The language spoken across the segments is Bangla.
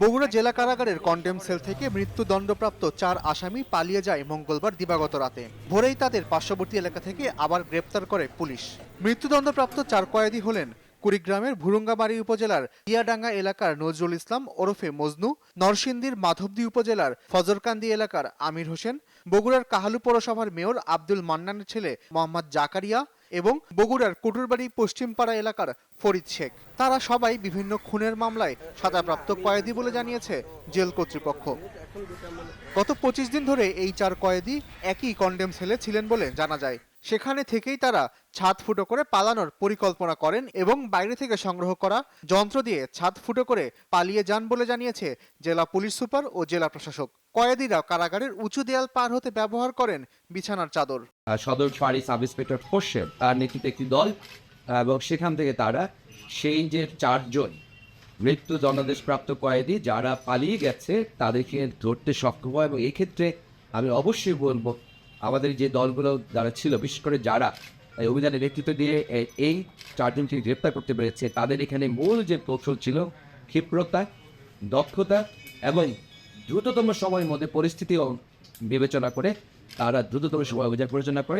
বগুড়া জেলা কারাগারের কন্ডেম সেল থেকে মৃত্যুদণ্ডপ্রাপ্ত চার আসামি পালিয়ে যায় মঙ্গলবার দিবাগত রাতে। ভোরেই তাদের পার্শ্ববর্তী এলাকা থেকে আবার গ্রেপ্তার করে পুলিশ। মৃত্যুদণ্ডপ্রাপ্ত চার কয়েদি হলেন কুড়িগ্রামের ভুরুঙ্গামারী উপজেলার ইয়াডাঙ্গা এলাকার নজরুল ইসলাম ওরফে মজনু, নরসিংদীর মাধবদী উপজেলার ফজরকান্দি এলাকার আমির হোসেন, বগুড়ার কাহালু পৌরসভার মেয়র আব্দুল মান্নানের ছেলে মোহাম্মদ জাকারিয়া এবং বগুড়ার কুটুরবাড়ি পশ্চিমপাড়া এলাকার ফরিদ শেখ। তারা সবাই বিভিন্ন খুনের মামলায় সাজাপ্রাপ্ত কয়েদি বলে জানিয়েছে জেল কর্তৃপক্ষ। গত পঁচিশ দিন ধরে এই চার কয়েদি একই কন্ডেম সেলে ছিলেন বলে জানা যায়। সেখানে থেকেই তারা ছাদ ফুটো করে পালানোর পরিকল্পনা করেন এবং বাইরে থেকে সংগ্রহ করা যন্ত্র দিয়ে ছাদ ফুটো করে পালিয়ে যান বলে জানিয়েছে জেলা পুলিশ সুপার ও জেলা প্রশাসক। কয়েদিরা কারাগারের উঁচু দেয়াল পার হতে ব্যবহার করেন বিছানার চাদর। সদর ফাঁড়ি সাব ইন্সপেক্টর খোরশেদ তার নেতৃত্বে একটি দল এবং সেখান থেকে তারা সেই যে চারজন মৃত্যু দণ্ডাদেশপ্রাপ্ত কয়েদি যারা পালিয়ে গেছে তাদেরকে ধরতে সক্ষম হয় এবং এক্ষেত্রে আমি অবশ্যই বলব আমাদের যে দলগুলো যারা ছিল, বিশেষ করে যারা এই অভিযানে নেতৃত্ব দিয়ে এই চারজনকে গ্রেপ্তার করতে পেরেছে, তাদের এখানে মূল যে কৌশল ছিল, ক্ষিপ্রতা, দক্ষতা এবং দ্রুততম সময়ের মধ্যে পরিস্থিতিও বিবেচনা করে তারা দ্রুততম সময় অভিযান পরিচালনা করে।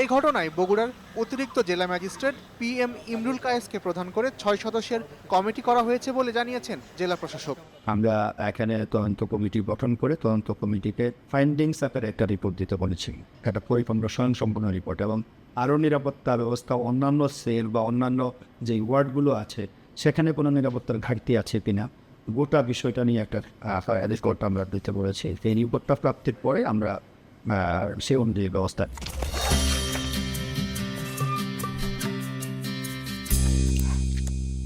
এই ঘটনায় বগুড়ার অতিরিক্ত জেলা ম্যাজিস্ট্রেট পি এম ইমরুল কায়েসকে প্রধান করে ছয় সদস্যের কমিটি করা হয়েছে বলে জানিয়েছেন জেলা প্রশাসক। আমরা এখানে তদন্ত কমিটি গঠন করে তদন্ত কমিটিকে ফাইন্ডিংস আকারে একটা রিপোর্ট দিতে বলেছি। একটা পরিপূর্ণ স্বয়ংসম্পূর্ণ রিপোর্ট এবং আরও নিরাপত্তা ব্যবস্থা অন্যান্য সেল বা অন্যান্য যে ওয়ার্ডগুলো আছে সেখানে কোনো নিরাপত্তার ঘাটতি আছে কিনা গোটা বিষয়টা নিয়ে একটা রিপোর্ট আমরা দিতে বলেছি। সেই রিপোর্টটা প্রাপ্তির পরে আমরা আহ, সে অনুযায়ী ব্যবস্থা